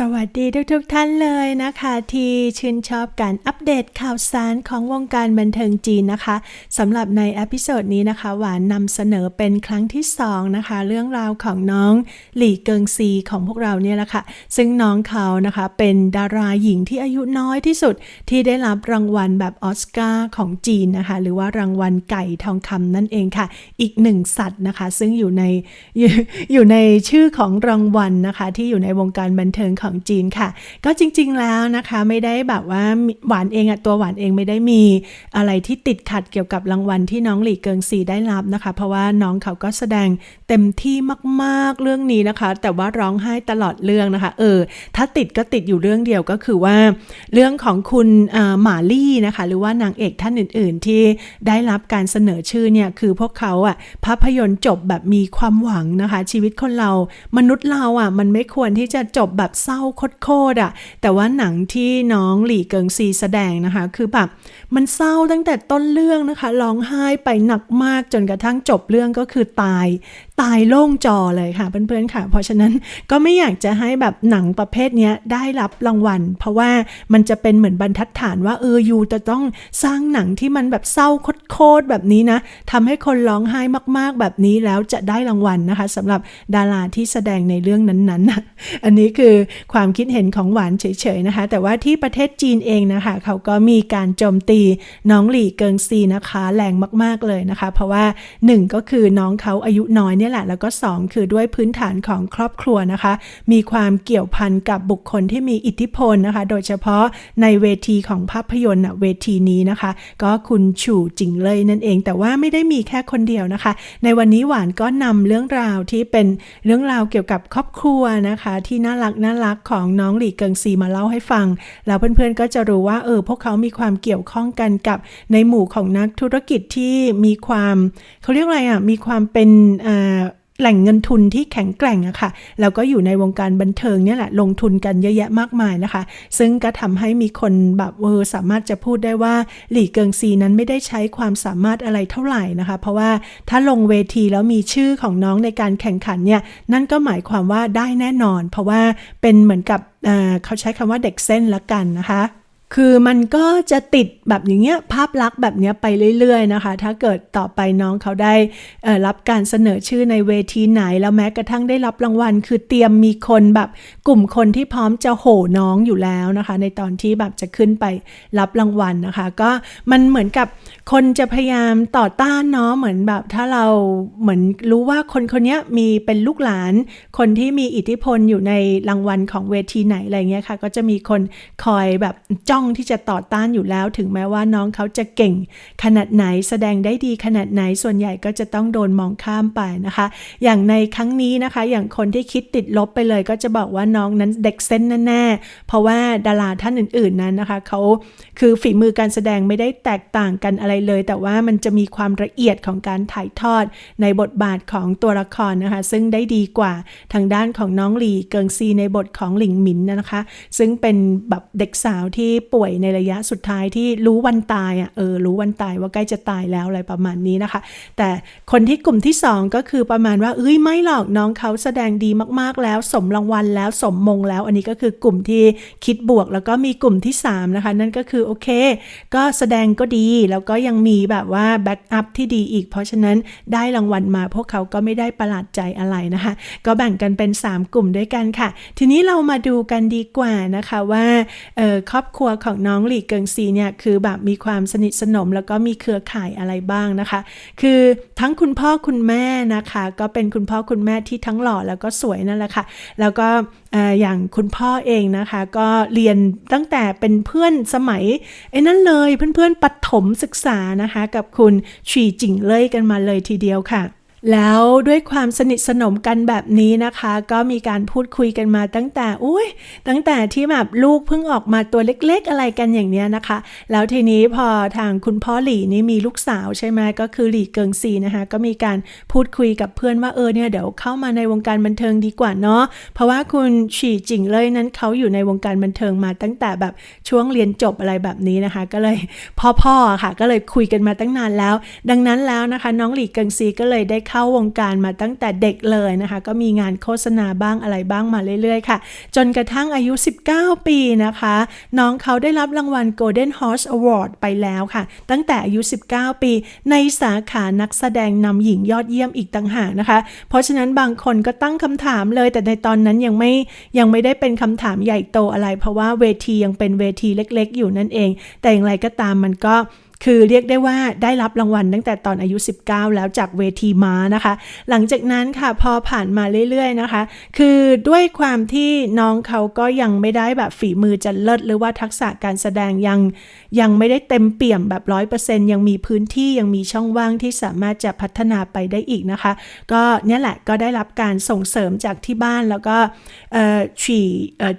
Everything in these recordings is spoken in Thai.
สวัสดีทุกทท่านเลยนะคะ ที่ชื่นชอบการอัปเดตข่าวสารของวงการบันเทิงจีนนะคะสำหรับในอพิโซดนี้นะคะ หวานนำเสนอเป็นครั้งที่2นะคะ เรื่องราวของน้องหลี่เกิงซีของพวกเราเนี่ยแหละค่ะ ซึ่งน้องเขานะคะเป็นดาราหญิงที่อายุน้อยที่สุดที่ได้รับรางวัลแบบออสการ์ของจีนนะคะ หรือว่ารางวัลไก่ทองคำนั่นเองค่ะ อีกหนึ่งสัตว์นะคะ ซึ่งอยู่ในอยู่อยู่ในชื่อของรางวัลนะคะ ที่อยู่ในวงการบันเทิงของจีนค่ะ ก็จริงๆแล้วนะคะไม่ได้แบบว่าหวานเองอะตัวหวานเองไม่ได้มีอะไรที่ติดขัดเกี่ยวกับรางวัลที่น้องหลี่เกิงซีได้รับนะคะ เพราะว่าน้องเขาก็แสดงเต็มที่มากๆเรื่องนี้นะคะ แต่ว่าร้องไห้ตลอดเรื่องนะคะ เออ ถ้าติดก็ติดอยู่เรื่องเดียวก็คือว่า เรื่องของคุณหมาลี่นะคะ หรือว่านางเอกท่านอื่น ๆ ที่ได้รับการเสนอชื่อเนี่ยคือพวกเขาอะภาพยนตร์จบแบบมีความหวังนะคะ ชีวิตคนเรามนุษย์เราอะมันไม่ควรที่จะจบแบบเศร้าาโคตรๆอะแต่ว่าหนังที่น้องหลี่เกิงซีแสดงนะคะ คือแบบมันเศร้าตั้งแต่ต้นเรื่องนะคะ ร้องไห้ไปหนักมากจนกระทั่งจบเรื่องก็คือตาย ตายโล่งจอเลยค่ะเพื่อนๆค่ะ เพราะฉะนั้นก็ไม่อยากจะให้แบบหนังประเภทนี้ได้รับรางวัล เพราะว่ามันจะเป็นเหมือนบรรทัดฐานว่าเออยูจะต้องสร้างหนังที่มันแบบเศร้าโคตรแบบนี้นะทำให้คนร้องไห้มาก ๆ แบบนี้แล้วจะได้รางวัลนะคะสำหรับดาราที่แสดงในเรื่องนั้นๆนะอันนี้คือความคิดเห็นของหวานเฉยๆนะคะ แต่ว่าที่ประเทศจีนเองนะคะ เขาก็มีการโจมตีน้องหลี่เกิงซีนะคะ แรงมาก ๆเลยนะคะ เพราะว่า 1 ก็คือน้องเขาอายุน้อยเนี่ยแหละ แล้วก็ 2 คือด้วยพื้นฐานของครอบครัวนะคะ มีความเกี่ยวพันกับบุคคลที่มีอิทธิพลนะคะ โดยเฉพาะในเวทีของภาพยนตร์เวทีนี้นะคะ ก็คุณชูจิงเลยนั่นเอง แต่ว่าไม่ได้มีแค่คนเดียวนะคะ ในวันนี้หวานก็นำเรื่องราวที่เป็นเรื่องราวเกี่ยวกับครอบครัวนะคะ ที่น่ารักน่ารักของน้องหลี่เกิงซีมาเล่าให้ฟัง แล้วเพื่อนๆก็จะรู้ว่าเออพวกเขามีความเกี่ยวข้องกันกับในหมู่ของนักธุรกิจที่มีความ เขาเรียกอะไรอะมีความเป็น แหล่งเงินทุนที่แข็งแกร่งอะค่ะแล้วก็อยู่ในวงการบันเทิงเนี่ยแหละลงทุนกันเยอะแยะมากมายนะคะ ซึ่งก็ทำให้มีคนแบบเออสามารถจะพูดได้ว่าหลี่เกิงซีนั้นไม่ได้ใช้ความสามารถอะไรเท่าไหร่นะคะ เพราะว่าถ้าลงเวทีแล้วมีชื่อของน้องในการแข่งขันเนี่ยนั่นก็หมายความว่าได้แน่นอน เพราะว่าเป็นเหมือนกับเขาใช้คำว่าเด็กเส้นละกันนะคะ คือมันก็จะติดแบบอย่างเงี้ยภาพลักษณ์แบบเนี้ยไปเรื่อยๆนะคะ ถ้าเกิดต่อไปน้องเขาได้รับการเสนอชื่อในเวทีไหน แล้วแม้กระทั่งได้รับรางวัล คือเตรียมมีคนแบบกลุ่มคนที่พร้อมจะโห่น้องอยู่แล้วนะคะ ในตอนที่แบบจะขึ้นไปรับรางวัลนะคะ ก็มันเหมือนกับ คนจะพยายามต่อต้านเนาะเหมือนแบบถ้าเราเหมือนรู้ว่าคนคนนี้มีเป็นลูกหลาน คนที่มีอิทธิพลอยู่ในรางวัลของเวทีไหนอะไรเงี้ยค่ะ ก็จะมีคนคอยแบบจ้องที่จะต่อต้านอยู่แล้ว ถึงแม้ว่าน้องเขาจะเก่งขนาดไหนแสดงได้ดีขนาดไหนส่วนใหญ่ก็จะต้องโดนมองข้ามไปนะคะ อย่างในครั้งนี้นะคะ อย่างคนที่คิดติดลบไปเลย ก็จะบอกว่าน้องนั้นเด็กเส้นแน่ๆเพราะว่าดาราท่านอื่น ๆนั้นนะคะเขาคือฝีมือการแสดงไม่ได้แตกต่างกันอะไรเลย แต่ว่ามันจะมีความละเอียดของการถ่ายทอดในบทบาทของตัวละครนะคะ ซึ่งได้ดีกว่าทางด้านของน้องหลีเกิงซีในบทของหลิงหมินนะคะ ซึ่งเป็นแบบเด็กสาวที่ป่วยในระยะสุดท้ายที่รู้วันตายอะเออรู้วันตายว่าใกล้จะตายแล้วอะไรประมาณนี้นะคะ แต่คนที่กลุ่มที่ 2 ก็คือประมาณว่าเอ้ยไม่หรอกน้องเขาแสดงดีมากๆแล้ว สมรางวัลแล้วสมมงแล้ว อันนี้ก็คือกลุ่มที่คิดบวก แล้วก็มีกลุ่มที่3นะคะนั่นก็คือโอเค ก็แสดงก็ดีแล้วก็ยังมีแบบว่าแบ็กอัพที่ดีอีก เพราะฉะนั้นได้รางวัลมาพวกเขาก็ไม่ได้ประหลาดใจอะไรนะคะ ก็แบ่งกันเป็น 3 กลุ่มด้วยกันค่ะ ทีนี้เรามาดูกันดีกว่านะคะว่าครอบครัวของน้องหลีเกิงซีเนี่ยคือแบบมีความสนิทสนม แล้วก็มีเครือข่ายอะไรบ้างนะคะ คือทั้งคุณพ่อคุณแม่นะคะ ก็เป็นคุณพ่อคุณแม่ที่ทั้งหล่อแล้วก็สวยนั่นแหละค่ะ แล้วก็ อย่างคุณพ่อเองนะคะ ก็เรียนตั้งแต่เป็นเพื่อนสมัยไอ้นั่นเลยเพื่อนๆปฐมศึกษานะคะ กับคุณฉีจิงเลยกันมาเลยทีเดียวค่ะ แล้วด้วยความสนิทสนมกันแบบนี้นะคะ ก็มีการพูดคุยกันมาตั้งแต่อุ้ยตั้งแต่ที่แบบลูกเพิ่งออกมาตัวเล็กๆอะไรกันอย่างเนี้ยนะคะ แล้วทีนี้พอทางคุณพ่อหลี่นี่มีลูกสาวใช่ไหมก็คือหลี่เกิงซีนะคะ ก็มีการพูดคุยกับเพื่อนว่าเออเนี่ยเดี๋ยวเข้ามาในวงการบันเทิงดีกว่าเนาะเพราะว่าคุณฉี่จิงเลยนั้นเขาอยู่ในวงการบันเทิงมาตั้งแต่แบบช่วงเรียนจบอะไรแบบนี้นะคะ ก็เลยพ่อๆค่ะ ก็เลยคุยกันมาตั้งนานแล้ว ดังนั้นแล้วนะคะ น้องหลี่เกิงซีก็เลยได้เข้เข้าวงการมาตั้งแต่เด็กเลยนะคะ ก็มีงานโฆษณาบ้างอะไรบ้างมาเรื่อยๆ ค่ะ จนกระทั่งอายุ 19 ปีนะคะ น้องเขาได้รับรางวัล Golden Horse Award ไปแล้วค่ะ ตั้งแต่อายุ 19 ปี ในสาขานักแสดงนำหญิงยอดเยี่ยมอีกต่างหากนะคะ เพราะฉะนั้นบางคนก็ตั้งคำถามเลย แต่ในตอนนั้นยังไม่ยังไม่ได้เป็นคำถามใหญ่โตอะไร เพราะว่าเวทียังเป็นเวทีเล็ก ๆ อยู่นั่นเอง แต่อย่างไรก็ตามมันก็ คือเรียกได้ว่าได้รับรางวัลตั้งแต่ตอนอายุ 19 แล้วจากเวทีม้านะคะ หลังจากนั้นค่ะพอผ่านมาเรื่อยๆนะคะ คือด้วยความที่น้องเขาก็ยังไม่ได้แบบฝีมือจะเลิศหรือว่าทักษะการแสดงยังยังไม่ได้เต็มเปี่ยมแบบร้อยเปอร์เซ็นยังมีพื้นที่ยังมีช่องว่างที่สามารถจะพัฒนาไปได้อีกนะคะ ก็เนี่ยแหละก็ได้รับการส่งเสริมจากที่บ้านแล้วก็ฉี่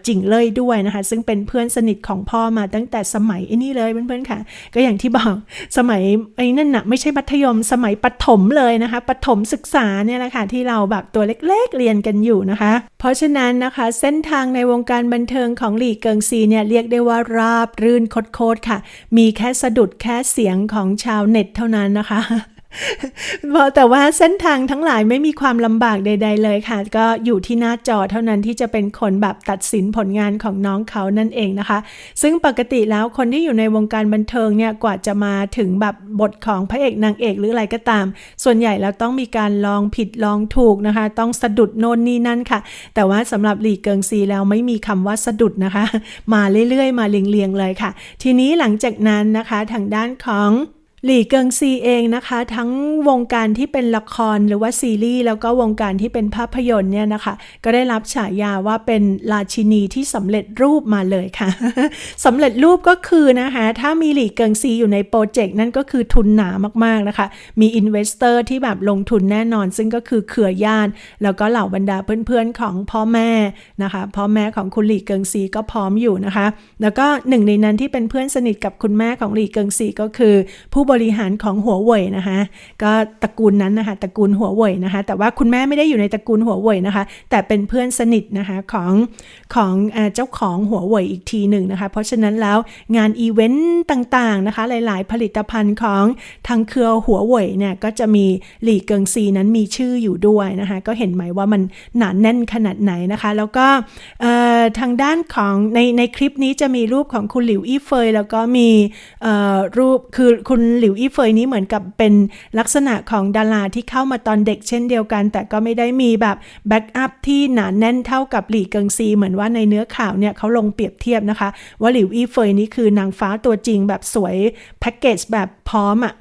จิ่งเลยด้วยนะคะ ซึ่งเป็นเพื่อนสนิทของพ่อมาตั้งแต่สมัยไอ้นี่เลยเพื่อนๆค่ะ ก็อย่างที่บอกสมัยไอ้นั่นนะไม่ใช่มัธยมสมัยปฐมเลยนะคะปฐมศึกษาเนี่ยแหละค่ะที่เราแบบตัวเล็กๆเรียนกันอยู่นะคะ เพราะฉะนั้นนะคะ เส้นทางในวงการบันเทิงของหลี่เกิงซีเนี่ยเรียกได้ว่าราบรื่นโคตรๆค่ะ มีแค่สะดุดแค่เสียงของชาวเน็ตเท่านั้นนะคะ แต่ว่าเส้นทางทั้งหลายไม่มีความลำบากใด ๆ เลยค่ะ ก็อยู่ที่หน้าจอเท่านั้นที่จะเป็นคนแบบตัดสินผลงานของน้องเขานั่นเองนะคะ ซึ่งปกติแล้วคนที่อยู่ในวงการบันเทิงเนี่ยกว่าจะมาถึงแบบบทของพระเอกนางเอกหรืออะไรก็ตาม ส่วนใหญ่แล้วต้องมีการลองผิดลองถูกนะคะ ต้องสะดุดโน่นนี่นั่นค่ะ แต่ว่าสำหรับหลีเกิงซีแล้วไม่มีคำว่าสะดุดนะคะ มาเรื่อยๆ มาเรียงๆเลยค่ะ ทีนี้หลังจากนั้นนะคะทางด้านของ หลี่เกิงซีเองนะคะ ทั้งวงการที่เป็นละครหรือว่าซีรีส์แล้วก็วงการที่เป็นภาพยนตร์เนี่ยนะคะ ก็ได้รับฉายาว่าเป็นราชินีที่สำเร็จรูปมาเลยค่ะสำเร็จรูปก็คือนะคะ ถ้ามีหลี่เกิงซีอยู่ในโปรเจกต์นั่นก็คือทุนหนามากๆนะคะ มีอินเวสเตอร์ที่แบบลงทุนแน่นอน ซึ่งก็คือเครือญาติแล้วก็เหล่าบรรดาเพื่อนๆของพ่อแม่นะคะพ่อแม่ของคุณหลี่เกิงซีก็พร้อมอยู่นะคะ แล้วก็หนึ่งในนั้นที่เป็นเพื่อนสนิทกับคุณแม่ของหลี่เกิงซีก็คือผู้บริหารของหัวเว่ยนะคะก็ตระกูลนั้นนะคะตระกูลหัวเว่ยนะคะแต่ว่าคุณแม่ไม่ได้อยู่ในตระกูลหัวเว่ยนะคะ แต่เป็นเพื่อนสนิทนะคะของของเจ้าของหัวเว่ยอีกทีหนึ่งนะคะเพราะฉะนั้นแล้วงานอีเวนต์ต่างๆนะคะหลาย ๆ ผลิตภัณฑ์ของทางเครือหัวเว่ยเนี่ยก็จะมีหลี่เกิงซีนั้นมีชื่ออยู่ด้วยนะคะก็เห็นไหมว่ามันหนาแน่นขนาดไหนนะคะ แล้วก็ทางด้านของในในคลิปนี้จะมีรูปของคุณหลิวอี้เฟย แล้วก็มีรูปคือคุณหลิวอี้เฟยนี้เหมือนกับเป็นลักษณะของดาราที่เข้ามาตอนเด็กเช่นเดียวกัน แต่ก็ไม่ได้มีแบบแบ็กอัพที่หนาแน่นเท่ากับหลี่เกิงซี เหมือนว่าในเนื้อข่าวเนี่ยเขาลงเปรียบเทียบนะคะ ว่าหลิวอี้เฟยนี้คือนางฟ้าตัวจริงแบบสวยแพ็กเกจแบบพร้อมอะ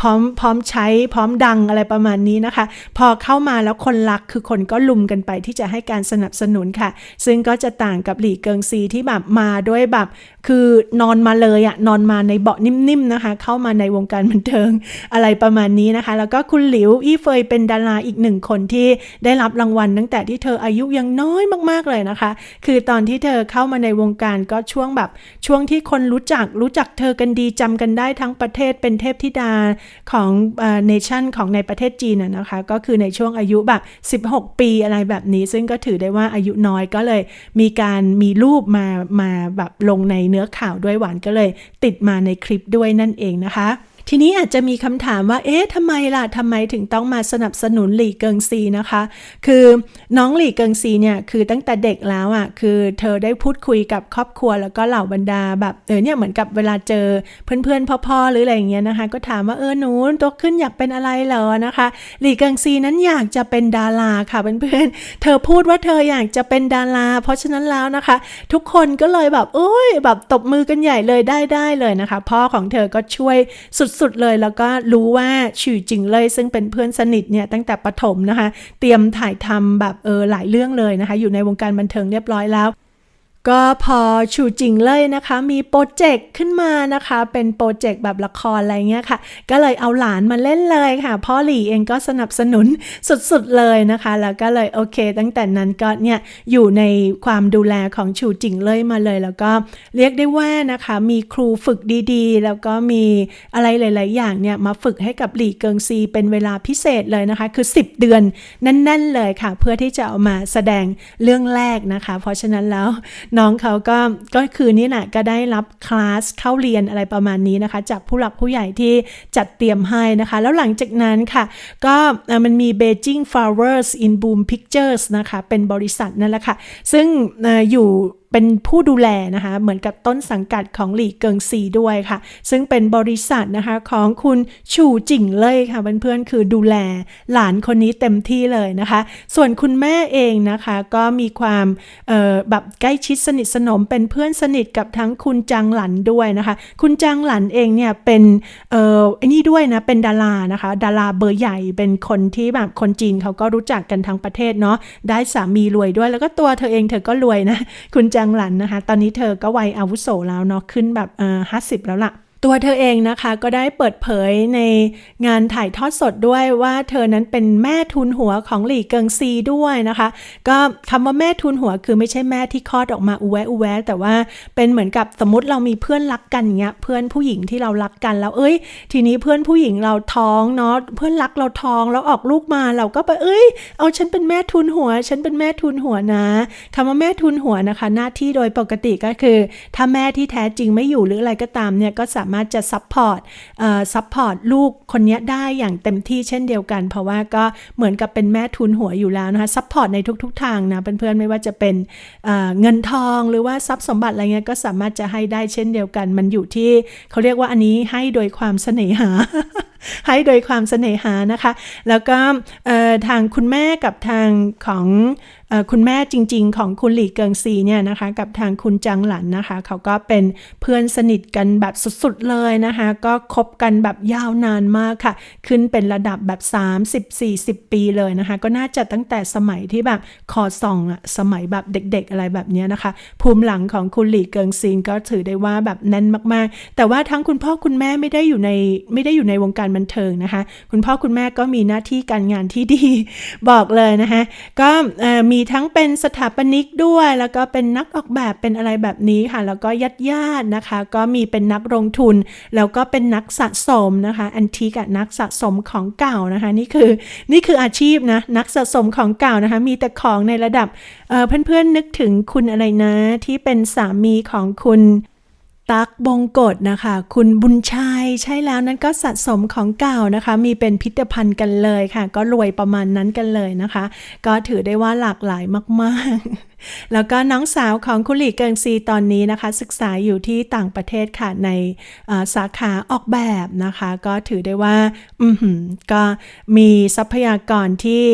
พร้อมพร้อมใช้พร้อมดังอะไรประมาณนี้นะคะ พอเข้ามาแล้วคนรักคือคนก็ลุมกันไปที่จะให้การสนับสนุนค่ะ ซึ่งก็จะต่างกับหลี่เกิงซีที่แบบมาด้วยแบบ คือนอนมาเลยอะนอนมาในเบาะนิ่มๆนะคะ เข้ามาในวงการบันเทิงอะไรประมาณนี้นะคะ แล้วก็คุณหลิวอี้เฟยเป็นดาราอีกหนึ่งคนที่ได้รับรางวัล ตั้งแต่ที่เธออายุยังน้อยมากๆเลยนะคะ คือตอนที่เธอเข้ามาในวงการก็ช่วงแบบช่วงที่คนรู้จักรู้จักเธอกันดีจำกันได้ทั้งประเทศเป็นเทพธิดาของเนชั่นของในประเทศจีนนะนะคะ ก็คือในช่วงอายุแบบ 16 ปีอะไรแบบนี้ ซึ่งก็ถือได้ว่าอายุน้อยก็เลย มีการมีรูปมามาแบบลงในเนื้อข่าวด้วยหวานก็เลย ติดมาในคลิปด้วยนั่นเองนะคะ ทีนี้อาจจะมีคำถามว่า เอ๊ะทำไมล่ะทำไมถึงต้องมาสนับสนุนหลี่เกิงซีนะคะ คือน้องหลี่เกิงซีเนี่ย คือตั้งแต่เด็กแล้วอะ คือเธอได้พูดคุยกับครอบครัวแล้วก็เหล่าบรรดาแบบเออเนี่ยเหมือนกับเวลาเจอเพื่อนๆพ่อๆหรืออะไรอย่างเงี้ยนะคะ ก็ถามว่าเออหนูโตขึ้นอยากเป็นอะไรเหรอนะคะ หลี่เกิงซีนั้นอยากจะเป็นดาราค่ะเพื่อนๆเธอพูดว่าเธออยากจะเป็นดารา เพราะฉะนั้นแล้วนะคะ ทุกคนก็เลยแบบโอ้ยแบบตบมือกันใหญ่เลยได้ได้เลยนะคะ พ่อของเธอก็ช่วยสุดุดเลยแล้วก็รู้ว่าฉื่อจริงเลย ซึ่งเป็นเพื่อนสนิทเนี่ยตั้งแต่ประถมนะคะ เตรียมถ่ายทำแบบเออหลายเรื่องเลยนะคะ อยู่ในวงการบันเทิงเรียบร้อยแล้ว ก็พอชูจริงเลยนะคะ มีโปรเจกต์ขึ้นมานะคะ เป็นโปรเจกต์แบบละครอะไรเงี้ยค่ะ ก็เลยเอาหลานมาเล่นเลยค่ะ พ่อหลี่เองก็สนับสนุนสุดๆเลยนะคะ แล้วก็เลยโอเค ตั้งแต่นั้นก็เนี่ยอยู่ในความดูแลของชูจริงเลยมาเลย แล้วก็เรียกได้ว่านะคะ มีครูฝึกดีๆ แล้วก็มีอะไรหลาย ๆ อย่างเนี่ยมาฝึกให้กับหลี่เกิงซีเป็นเวลาพิเศษเลยนะคะ คือ 10 เดือนแน่น ๆ เลยค่ะ เพื่อที่จะเอามาแสดงเรื่องแรกนะคะ เพราะฉะนั้นแล้วน้องเขาก็ก็คือนี่แหละก็ได้รับคลาสเข้าเรียนอะไรประมาณนี้นะคะ จากผู้หลักผู้ใหญ่ที่จัดเตรียมให้นะคะ แล้วหลังจากนั้นค่ะ ก็มันมี Beijing Flowers in Bloom Pictures นะคะ เป็นบริษัทนั่นแหละค่ะ ซึ่งอยู่ เป็นผู้ดูแลนะคะ เหมือนกับต้นสังกัดของหลี่เกิงซีด้วยค่ะ ซึ่งเป็นบริษัทนะคะของคุณชูจิ่งเล่ยค่ะเพื่อนๆคือดูแลหลานคนนี้เต็มที่เลยนะคะ ส่วนคุณแม่เองนะคะก็มีความแบบใกล้ชิดสนิทสนมเป็นเพื่อนสนิทกับทั้งคุณจังหลันด้วยนะคะ คุณจังหลันเองเนี่ยเป็นเอ่อไอ้นี่ด้วยนะเป็นดารานะคะ ดาราเบอร์ใหญ่เป็นคนที่แบบคนจีนเขาก็รู้จักกันทั้งประเทศเนาะได้สามีรวยด้วย แล้วก็ตัวเธอเองเธอก็รวยนะคุณจังังหลันนะคะ ตอนนี้เธอก็วัยอาวุโสแล้วเนาะขึ้นแบบเออห้าสิบแล้วล่ะ ตัวเธอเองนะคะก็ได้เปิดเผยในงานถ่ายทอดสดด้วยว่าเธอนั้นเป็นแม่ทุนหัวของหลี่เกิงซีด้วยนะคะ ก็คำว่าแม่ทุนหัวคือไม่ใช่แม่ที่คลอดออกมาอุแวอุแวแต่ว่าเป็นเหมือนกับสมมติเรามีเพื่อนรักกันเงี้ยเพื่อนผู้หญิงที่เรารักกันแล้วเอ้ย ทีนี้เพื่อนผู้หญิงเราท้องเนาะเพื่อนรักเราท้องแล้วออกลูกมาเราก็ไปเอ้ย เอาฉันเป็นแม่ทุนหัว ฉันเป็นแม่ทุนหัวนะคำว่าแม่ทุนหัวนะคะ หน้าที่โดยปกติก็คือ ถ้าแม่ที่แท้จริงไม่อยู่หรืออะไรก็ตามเนี่ยก็สามารถจะซัพพอร์ตซัพพอร์ตลูกคนนี้ได้อย่างเต็มที่เช่นเดียวกัน เพราะว่าก็เหมือนกับเป็นแม่ทุนหัวอยู่แล้วนะคะซัพพอร์ตในทุก ๆ ทางนะเพื่อนๆไม่ว่าจะเป็นเงินทองหรือว่าทรัพย์สมบัติอะไรเงี้ยก็สามารถจะให้ได้เช่นเดียวกัน มันอยู่ที่เขาเรียกว่าอันนี้ให้โดยความเสน่หาให้โดยความเสน่หานะคะ แล้วก็ทางคุณแม่กับทางของ คุณแม่จริง ๆ ของคุณหลีเกิงซีเนี่ยนะคะกับทางคุณจังหลันนะคะ เขาก็เป็นเพื่อนสนิทกันแบบสุดๆเลยนะคะ ก็คบกันแบบยาวนานมากค่ะ ขึ้นเป็นระดับแบบ 30-40 ปีเลยนะคะ ก็น่าจะตั้งแต่สมัยที่แบบคอซองอะสมัยแบบเด็กๆอะไรแบบนี้นะคะ ภูมิหลังของคุณหลีเกิงซีนก็ถือได้ว่าแบบแน่นมากๆ แต่ว่าทั้งคุณพ่อคุณแม่ไม่ได้อยู่ในไม่ได้อยู่ในวงการบันเทิงนะคะ คุณพ่อคุณแม่ก็มีหน้าที่การงานที่ดีบอกเลยนะคะก็มีทั้งเป็นสถาปนิกด้วย แล้วก็เป็นนักออกแบบเป็นอะไรแบบนี้ค่ะ แล้วก็ญาติญาตินะคะ ก็มีเป็นนักลงทุน แล้วก็เป็นนักสะสมนะคะอันทีกับนักสะสมของเก่านะคะ นี่คือนี่คืออาชีพนะนักสะสมของเก่านะคะ มีแต่ของในระดับเอ่อเพื่อนๆนึกถึงคุณอะไรนะ ที่เป็นสามีของคุณ ตักบงกฎนะคะ คุณบุญชัยใช่แล้วนั่นก็สะสมของเก่านะคะ มีเป็นพิพิธภัณฑ์กันเลยค่ะ ก็รวยประมาณนั้นกันเลยนะคะ ก็ถือได้ว่าหลากหลายมากๆ แล้วก็น้องสาวของคุณหลีเกิงซีตอนนี้นะคะ ศึกษาอยู่ที่ต่างประเทศค่ะในสาขาออกแบบนะคะ ก็ถือได้ว่าอืก็มีทรัพยากรที่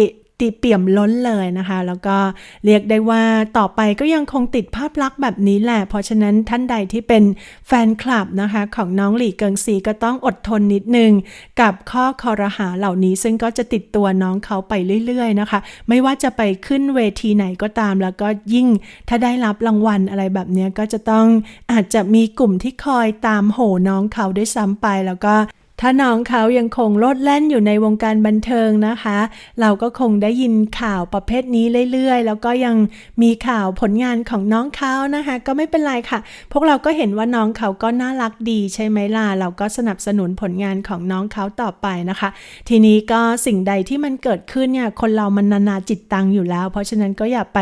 ติเปี่ยมล้นเลยนะคะ แล้วก็เรียกได้ว่าต่อไปก็ยังคงติดภาพลักษณ์แบบนี้แหละ เพราะฉะนั้นท่านใดที่เป็นแฟนคลับนะคะของน้องหลี่เกิงซีก็ต้องอดทนนิดนึง กับข้อคอรหาเหล่านี้ ซึ่งก็จะติดตัวน้องเขาไปเรื่อยๆนะคะ ไม่ว่าจะไปขึ้นเวทีไหนก็ตาม แล้วก็ยิ่งถ้าได้รับรางวัลอะไรแบบนี้ก็จะต้องอาจจะมีกลุ่มที่คอยตามโหน้องเขาด้วยซ้ำไปแล้วก็ ถ้าน้องเขายังคงโลดแล่นอยู่ในวงการบันเทิงนะคะ เราก็คงได้ยินข่าวประเภทนี้เรื่อยๆ แล้วก็ยังมีข่าวผลงานของน้องเขานะคะ ก็ไม่เป็นไรค่ะ พวกเราก็เห็นว่าน้องเขาก็น่ารักดีใช่ไหมล่ะ เราก็สนับสนุนผลงานของน้องเขาต่อไปนะคะ ทีนี้ก็สิ่งใดที่มันเกิดขึ้นเนี่ย คนเรามันนานาจิตตังอยู่แล้ว เพราะฉะนั้นก็อย่าไป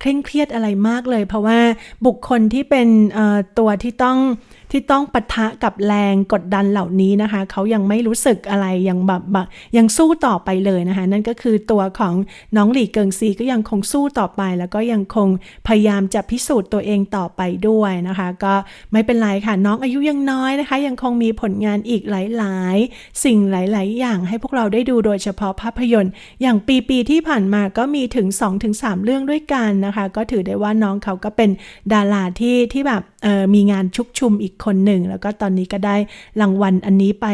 เคร่งเครียดอะไรมากเลย เพราะว่าบุคคลที่เป็นตัวที่ต้อง ที่ต้องปะทะกับแรงกดดันเหล่านี้นะคะ เขายังไม่รู้สึกอะไรยังแบบแบบยังสู้ต่อไปเลยนะคะ นั่นก็คือตัวของน้องหลี่เกิงซีก็ยังคงสู้ต่อไป แล้วก็ยังคงพยายามจะพิสูจน์ตัวเองต่อไปด้วยนะคะ ก็ไม่เป็นไรค่ะน้องอายุยังน้อยนะคะ ยังคงมีผลงานอีกหลาย ๆ สิ่งหลาย ๆ อย่างให้พวกเราได้ดูโดยเฉพาะภาพยนตร์ อย่างปีปีที่ผ่านมาก็มีถึง 2-3 เรื่องด้วยกันนะคะ ก็ถือได้ว่าน้องเขาก็เป็นดาราที่ที่แบบเอ่อมีงานชุกชุมอีกคนหนึ่ง แล้วก็ตอนนี้ก็ได้รางวัลอันนี้ไป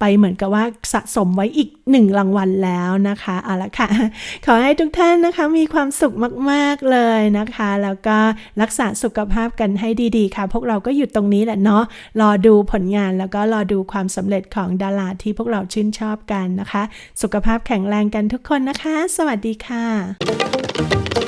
ไปเหมือนกับว่าสะสมไว้อีกหนึ่งรางวัลแล้วนะคะเอาละค่ะ ขอให้ทุกท่านนะคะมีความสุขมาก ๆ เลยนะคะ แล้วก็รักษาสุขภาพกันให้ดีๆ ค่ะ พวกเราก็อยู่ตรงนี้แหละเนาะรอดูผลงานแล้วก็รอดูความสำเร็จของดาราที่พวกเราชื่นชอบกันนะคะ สุขภาพแข็งแรงกันทุกคนนะคะ สวัสดีค่ะ